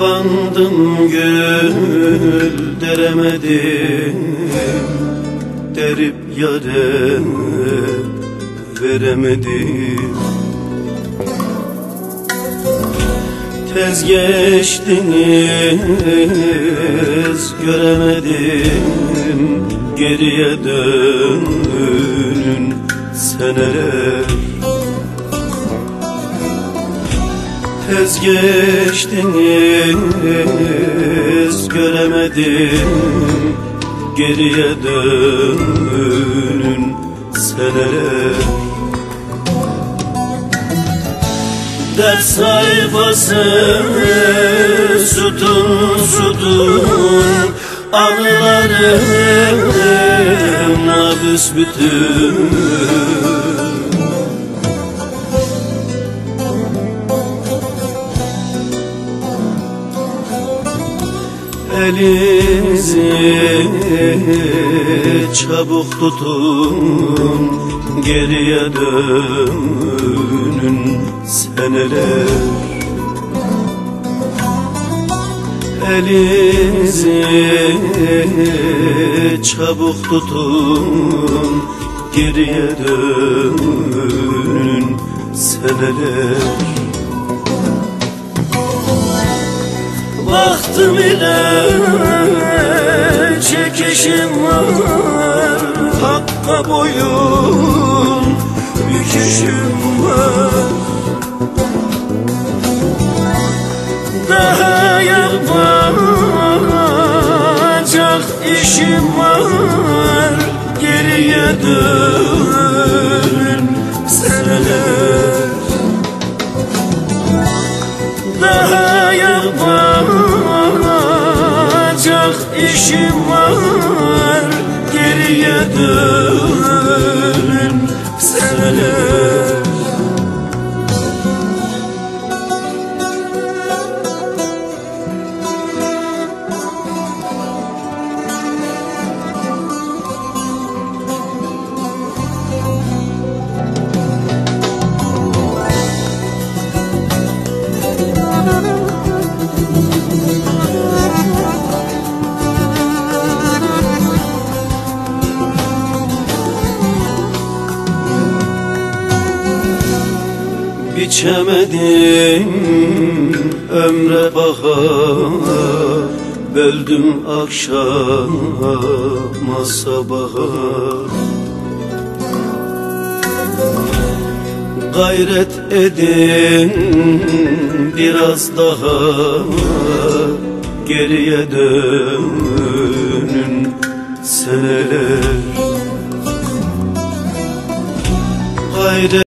bandım gül deremedim. Derip yare veremedim. Tez geçtiniz göremedim. Geriye dönün seneler Tez geçtiniz göremedim Geriye dönün seneler Ders sayfası sütun sütun. Anılarım büsbütün Elinizi çabuk tutun Geriye dönün seneler. Elinizi çabuk tutun Geriye dönün seneler Baktım ile çekişim var. Hakka boyun büküşüm var. Daha yapacak işim var. Geriye dön yapacak işim var Geriye dön seneler Biçemedim ömre bahar Böldüm akşama sabaha Gayret edin biraz daha Geriye dönün seneler. Gayret